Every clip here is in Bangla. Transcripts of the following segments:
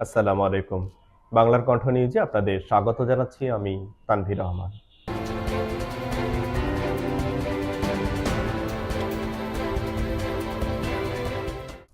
আসসালামু আলাইকুম। বাংলার কণ্ঠ নিউজে আপনাদের স্বাগত জানাচ্ছি আমি তানভীর রহমান।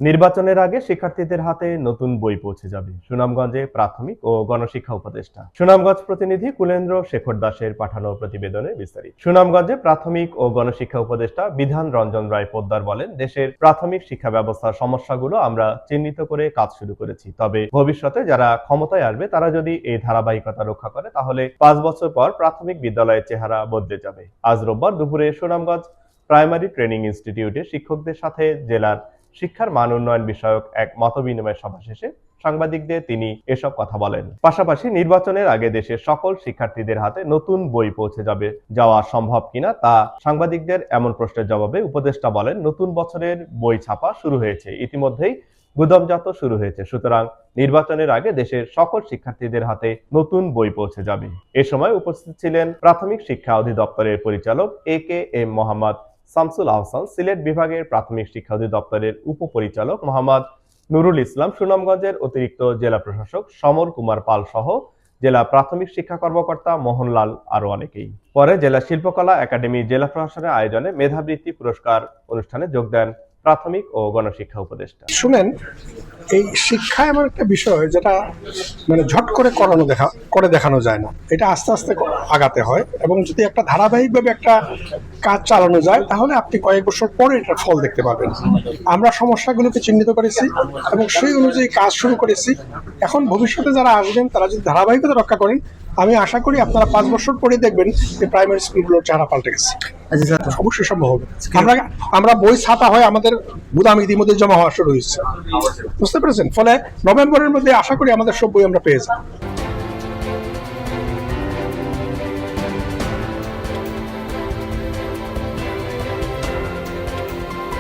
নির্বাচনের আগে শিক্ষার্থীদের হাতে নতুন বই পৌঁছে যাবে সুনামগঞ্জে প্রাথমিক ও গণশিক্ষা উপদেষ্টা। সুনামগঞ্জ প্রতিনিধি কুলেন্দ্র শেখর দাসের পাঠানো প্রতিবেদনে বিস্তারিত। সুনামগঞ্জে প্রাথমিক ও গণশিক্ষা উপদেষ্টা বিধান রঞ্জন রায় পোদ্দার বলেন, দেশের প্রাথমিক শিক্ষা ব্যবস্থার সমস্যাগুলো আমরা চিহ্নিত করে কাজ শুরু করেছি। তবে ভবিষ্যতে যারা ক্ষমতায় আসবে, তারা যদি এই ধারাবাহিকতা রক্ষা করে, তাহলে পাঁচ বছর পর প্রাথমিক বিদ্যালয়ের চেহারা বদলে যাবে। আজ রোববার দুপুরে সুনামগঞ্জ প্রাইমারি ট্রেনিং ইনস্টিটিউটে শিক্ষকদের সাথে জেলার শিক্ষার মান উন্নয়ন বিষয়ক এক মতবিনিময় সভা শেষে সাংবাদিকদের তিনি এসব কথা বলেন। পাশাপাশি নির্বাচনের আগে দেশের সকল শিক্ষার্থীদের হাতে নতুন বই পৌঁছে যাবে, যাওয়া সম্ভব কিনা তা সাংবাদিকদের এমন প্রশ্নের জবাবে উপদেষ্টা বলেন, নতুন বছরের বই ছাপা শুরু হয়েছে, ইতিমধ্যেই গুদামজাত শুরু হয়েছে। সুতরাং নির্বাচনের আগে দেশের সকল শিক্ষার্থীদের হাতে নতুন বই পৌঁছে যাবে। এ সময় উপস্থিত ছিলেন প্রাথমিক শিক্ষা অধিদপ্তরের পরিচালক A K M Mohammad Shamsul Ahsan, Sylhet বিভাগের প্রাথমিক শিক্ষা অধিদপ্তরের উপপরিচালক মোহাম্মদ নুরুল ইসলাম, সুনামগঞ্জের অতিরিক্ত জেলা প্রশাসক সমর কুমার পাল সহ জেলা প্রাথমিক শিক্ষা কর্মকর্তা মোহনলাল আরও অনেকেই। পরে জেলা শিল্পকলা একাডেমি জেলা প্রশাসনের আয়োজনে মেধাবৃত্তি পুরস্কার অনুষ্ঠানে যোগ দেন প্রাথমিক ও গণশিক্ষা উপদেষ্টা। শুনেন, এই শিক্ষা এমন একটা বিষয় যেটা মানে ঝট করে করানো দেখা, করে দেখানো যায় না। এটা আস্তে আস্তে আগাতে হয় এবং যদি একটা ধারাবাহিকভাবে একটা কাজ চালানো যায়, তাহলে আপনি কয়েক বছর পরে এটার ফল দেখতে পাবেন। আমরা সমস্যাগুলোকে চিহ্নিত করেছি এবং সেই অনুযায়ী কাজ শুরু করেছি। এখন ভবিষ্যতে যারা আসবেন, তারা যদি ধারাবাহিকতা রক্ষা করেন আমি আশা করি আপনারা পাঁচ বছর পরে দেখবেন যে প্রাইমারি স্কুলগুলোর চেহারা পাল্টে গেছে। অবশ্যই সম্ভব হবে। আমরা আমরা বই ছাতা হয় আমাদের গুদাম ইতিমধ্যে জমা হওয়া শুরু হয়েছে। বুঝতে পেরেছেন? ফলে নভেম্বরের মধ্যে আশা করি আমাদের সব বই আমরা পেয়ে যাব।